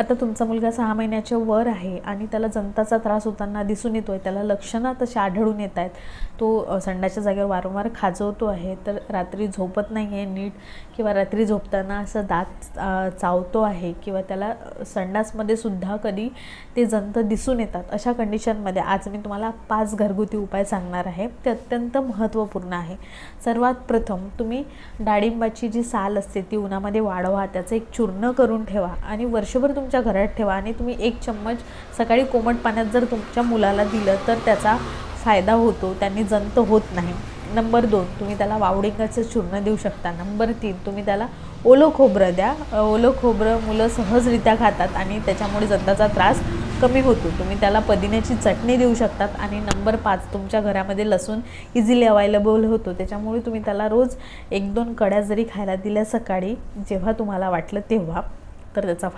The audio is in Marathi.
आता तुमचा मुलगा सहा महिन्याच्या वर आहे आणि त्याला जंताचा त्रास होताना दिसून येतो आहे त्याला लक्षणं तशी आढळून येत आहेत. तो संडाच्या जागेवर वारंवार खाजवतो आहे. तर रात्री झोपत नाही आहे नीट किंवा रात्री झोपताना असं दात चावतो आहे किंवा त्याला संडासमध्ये सुद्धा कधी ते जंत दिसून येतात. अशा कंडिशनमध्ये आज मी तुम्हाला पाच घरगुती उपाय सांगणार आहे. ते अत्यंत महत्त्वपूर्ण आहे. सर्वात प्रथम तुम्ही डाळिंबाची जी साल असते ती उन्हामध्ये वाढवा. त्याचं एक चूर्ण करून ठेवा आणि वर्षभर तुम्ही तुमच्या घरात ठेवा आणि तुम्ही एक चम्मच सकाळी कोमट पाण्यात जर तुमच्या मुलाला दिलं तर त्याचा फायदा होतो त्यांनी जंत होत नाही. नंबर दोन तुम्ही त्याला वावडिंगाचं चूर्ण देऊ शकता. नंबर तीन तुम्ही त्याला ओलं खोबरं द्या. ओलं खोबरं मुलं सहजरित्या खातात आणि त्याच्यामुळे जंताचा त्रास कमी होतो. तुम्ही त्याला पुदिन्याची चटणी देऊ शकतात आणि नंबर पाच तुमच्या घरामध्ये लसूण इझिली अवेलेबल होतो. त्याच्यामुळे तुम्ही त्याला रोज एक दोन कड्या जरी खायला दिल्या सकाळी जेव्हा तुम्हाला वाटलं तेव्हा तर त्याचा फायदा